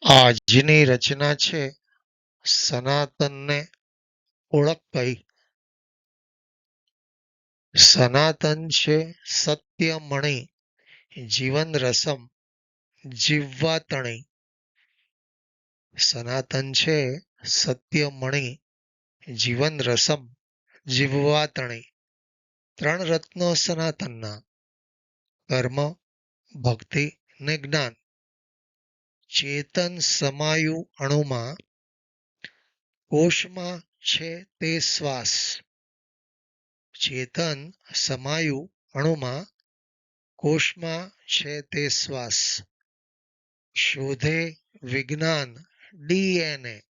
આજની રચના છે, સનાતનને ઓળખ સનાતન છે સત્યમણિ, જીવન રસમ જીવવા તણી સનાતન છે સત્યમણિ, જીવન રસમ જીવવા તણી ત્રણ રત્નો સનાતનના, કર્મ, ભક્તિ ને જ્ઞાન. ચેતન સમાયું અણુમાં કોષમાં છે તે શ્વાસ. ચેતન સમાયું અણુમાં કોષમાં છે તે શ્વાસ. શોધે વિજ્ઞાન, ડીએનએ.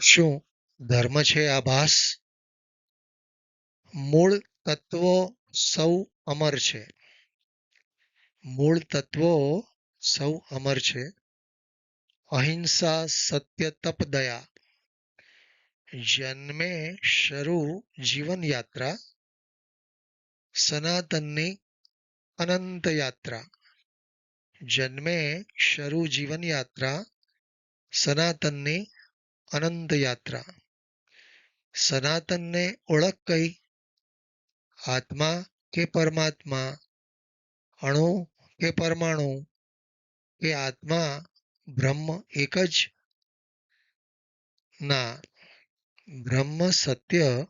શું ધર્મ છે આભાસ? મૂળ તત્વો સૌ અમર છે. મૂળ તત્વો સૌ અમર છે. અહિંસા સત્ય તપ દયા. જન્મે શરૂ જીવન યાત્રા. સનાતનની અનંત યાત્રા. જન્મે શરૂ જીવન યાત્રા. સનાતનની અનંત યાત્રા. સનાતનને ઓળખ કઈ? આત્મા કે પરમાત્મા? અણુ કે પરમાણુ? કે આત્મા બ્રહ્મ એક જ ના, બ્રહ્મ સત્ય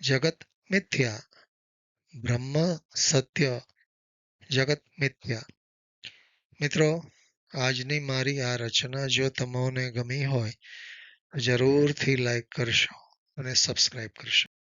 જગત મિથ્યા. બ્રહ્મ સત્ય જગત મિથ્યા. મિત્રો, આજની મારી આ રચના જો તમને ગમી હોય જરૂરથી લાઈક કરશો અને સબસ્ક્રાઈબ કરશો.